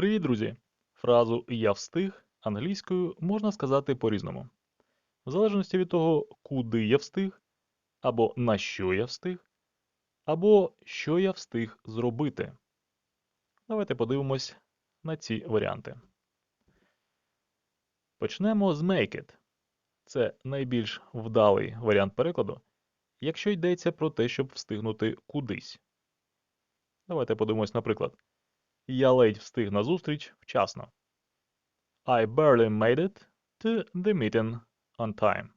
Привіт, друзі! Фразу Я встиг англійською можна сказати по-різному. В залежності від того, куди я встиг, або на що я встиг, або що я встиг зробити. Давайте подивимось на ці варіанти. Почнемо з make it. Це найбільш вдалий варіант перекладу, якщо йдеться про те, щоб встигнути кудись. Давайте подивимось, наприклад. Я ледь встиг на зустріч вчасно. I barely made it to the meeting on time.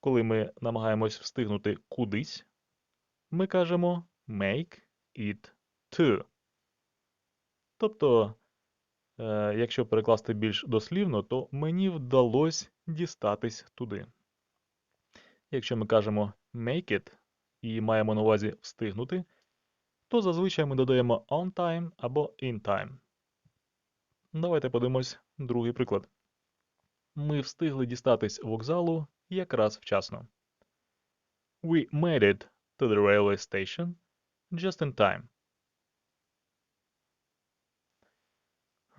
Коли ми намагаємось встигнути кудись, ми кажемо make it to. Тобто, е, якщо перекласти більш дослівно, то мені вдалося дістатись туди. Якщо ми кажемо make it і маємо на увазі встигнути, то зазвичай ми додаємо on time або in time. Давайте подивимось другий приклад. Ми встигли дістатись вокзалу якраз вчасно. We made it to the railway station just in time.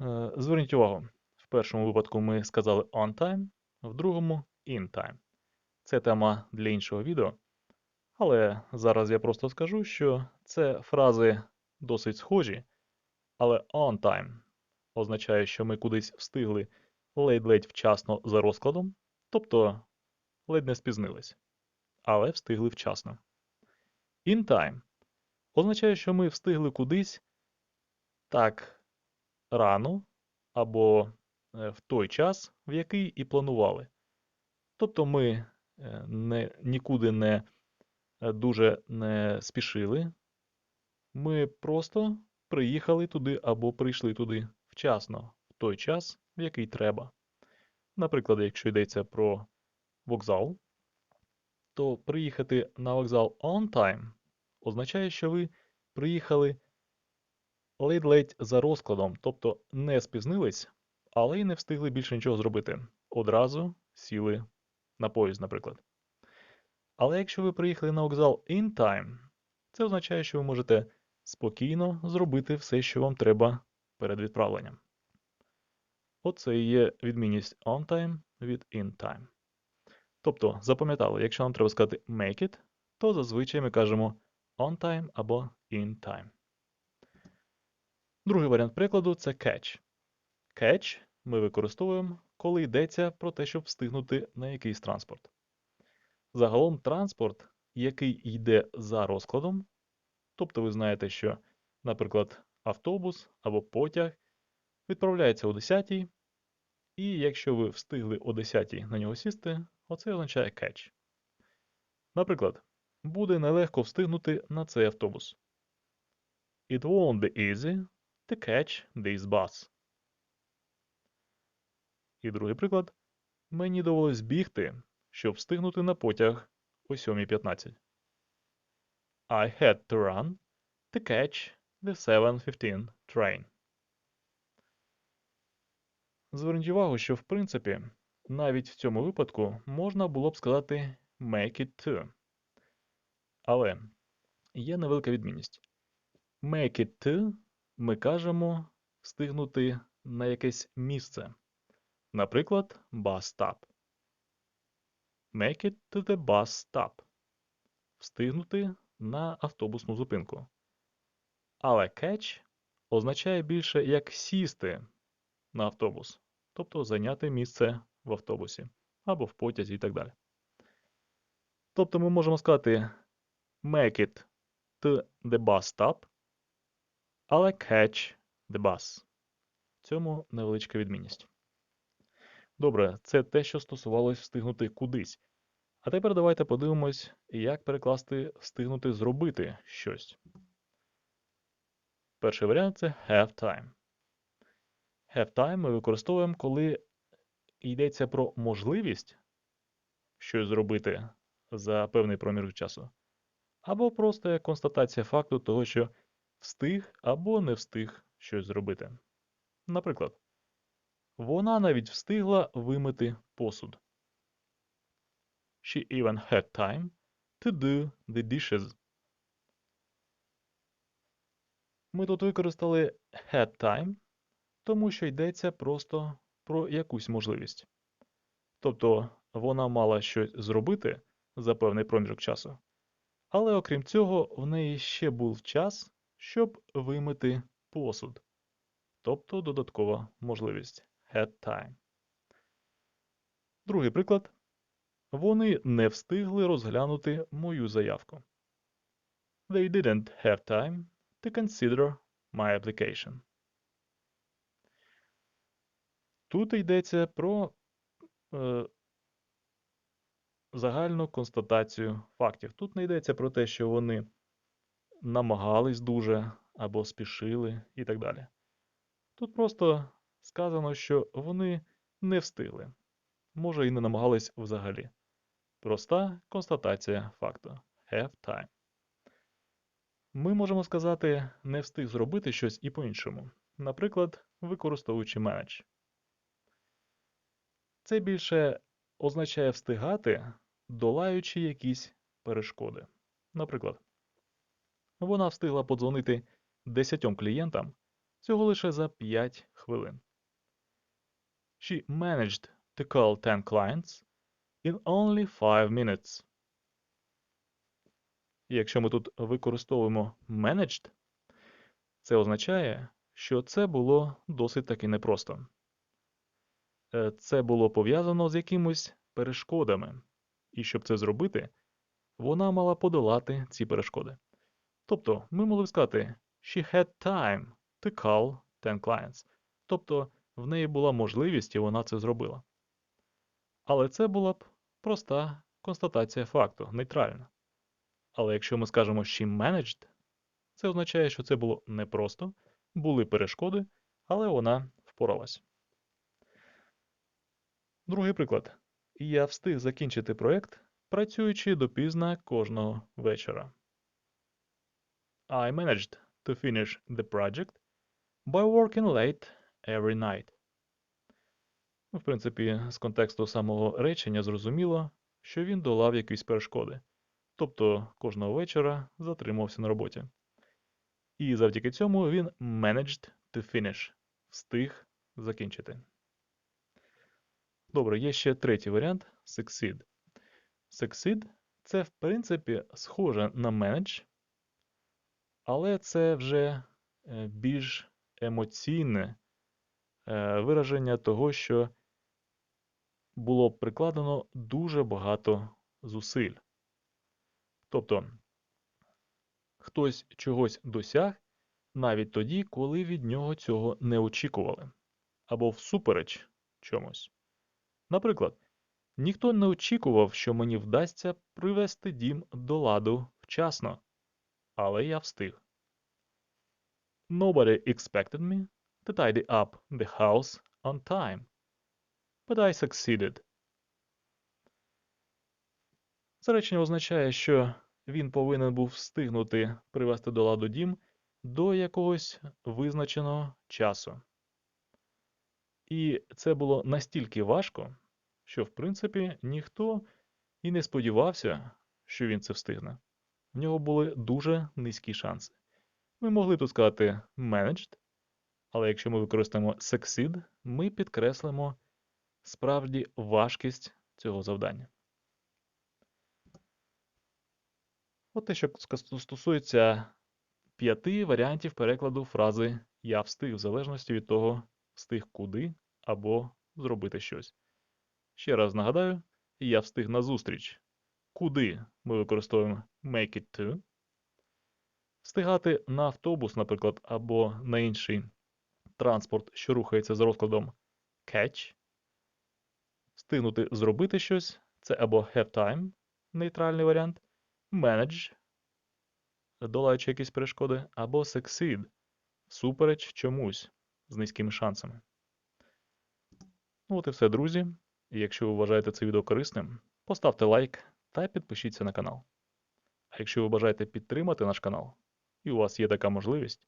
Е, Зверніть увагу, в першому випадку ми сказали on time, в другому in time. Це тема для іншого відео. Але зараз я просто скажу, що це фрази досить схожі, але on time означає, що ми кудись встигли ледь-ледь вчасно за розкладом, тобто ледь не спізнились, але встигли вчасно. In time означає, що ми встигли кудись так рано або е, в той час, в який і планували. Тобто ми е, не, нікуди не дуже не спішили, ми просто приїхали туди або прийшли туди вчасно, в той час, в який треба. Наприклад, якщо йдеться про вокзал, то приїхати на вокзал on time означає, що ви приїхали ледь-ледь за розкладом, тобто не спізнились, але й не встигли більше нічого зробити. Одразу сіли на поїзд, наприклад. Але якщо ви приїхали на вокзал in time, це означає, що ви можете спокійно зробити все, що вам треба перед відправленням. Оце і є відмінність on time від in time. Тобто, запам'ятали, якщо нам треба сказати make it, то зазвичай ми кажемо on time або in time. Другий варіант прикладу це catch. Catch ми використовуємо, коли йдеться про те, щоб встигнути на якийсь транспорт. Загалом транспорт, який йде за розкладом, тобто ви знаєте, що, наприклад, автобус або потяг відправляється о 10 і якщо ви встигли о 10 на нього сісти, оце означає catch. Наприклад, буде нелегко встигнути на цей автобус. It won't be easy to catch this bus. І другий приклад. Мені довелось бігти, щоб встигнути на потяг о 7.15. I had to run to catch the 7.15 train. Зверніть увагу, що в принципі навіть в цьому випадку можна було б сказати make it to. Але є невелика відмінність. Make it to ми кажемо встигнути на якесь місце. Наприклад, bus stop. Make it to the bus stop. Встигнути на автобусну зупинку. Але catch означає більше як сісти на автобус, тобто зайняти місце в автобусі або в потязі і так далі. Тобто ми можемо сказати make it to the bus stop, але catch the bus. В цьому невеличка відмінність. Добре, це те, що стосувалось встигнути кудись. А тепер давайте подивимось, як перекласти встигнути зробити щось. Перший варіант це have time. Have time ми використовуємо, коли йдеться про можливість щось зробити за певний проміжок часу, або просто як констатація факту того, що встиг або не встиг щось зробити. Наприклад, вона навіть встигла вимити посуд. She even had time to do the dishes. Ми тут використали had time, тому що йдеться просто про якусь можливість. Тобто вона мала щось зробити за певний проміжок часу, але окрім цього, в неї ще був час, щоб вимити посуд, тобто додаткова можливість had time. Другий приклад. Вони не встигли розглянути мою заявку. They didn't have time to consider my application. Тут йдеться про е, загальну констатацію фактів. Тут не йдеться про те, що вони намагались дуже або спішили і так далі. Тут просто сказано, що вони не встигли. Може, і не намагались взагалі. Проста констатація факту. Have time. Ми можемо сказати, не встиг зробити щось і по-іншому. Наприклад, використовуючи manage. Це більше означає встигати, долаючи якісь перешкоди. Наприклад, вона встигла подзвонити 10 клієнтам всього лише за 5 хвилин. She managed to call 10 clients in only 5 minutes. І якщо ми тут використовуємо managed, це означає, що це було досить таки непросто. Е, Це було пов'язано з якимось перешкодами, і щоб це зробити, вона мала подолати ці перешкоди. Тобто, ми могли сказати She had time to call 10 clients. Тобто, в неї була можливість і вона це зробила. Але це була б проста констатація факту, нейтральна. Але якщо ми скажемо she managed, це означає, що це було непросто, були перешкоди, але вона впоралась. Другий приклад. Я встиг закінчити проєкт, працюючи допізна кожного вечора. I managed to finish the project by working late every night. Ну, В принципі, з контексту самого речення зрозуміло, що він долав якісь перешкоди, тобто кожного вечора затримався на роботі. І завдяки цьому він managed to finish, встиг закінчити. Добре, є ще третій варіант succeed. Succeed – це, в принципі, схоже на manage, але це вже е, більш емоційне вираження того, що було прикладено дуже багато зусиль. Тобто хтось чогось досяг навіть тоді, коли від нього цього не очікували, або всупереч чомусь. Наприклад, ніхто не очікував, що мені вдасться привести дім до ладу вчасно, але я встиг. Nobody expected me to tidy up the house on time, but I succeeded. Це речення означає, що він повинен був встигнути привести до ладу дім до якогось визначеного часу. І це було настільки важко, що, в принципі, ніхто і не сподівався, що він це встигне. В нього були дуже низькі шанси. Ми могли тут сказати managed, але якщо ми використаємо succeed, ми підкреслимо справді важкість цього завдання. От те, що стосується п'яти варіантів перекладу фрази Я встиг в залежності від того, встиг куди або зробити щось. Ще раз нагадаю, я встиг на зустріч. Куди ми використовуємо make it to. Встигати на автобус, наприклад, або на інший транспорт, що рухається за розкладом catch. Встигнути зробити щось це або have time, нейтральний варіант, manage, долаючи якісь перешкоди, або succeed, всупереч чомусь з низькими шансами. Ну от і все, друзі. Якщо ви вважаєте це відео корисним, поставте лайк та підпишіться на канал. А якщо ви бажаєте підтримати наш канал, і у вас є така можливість,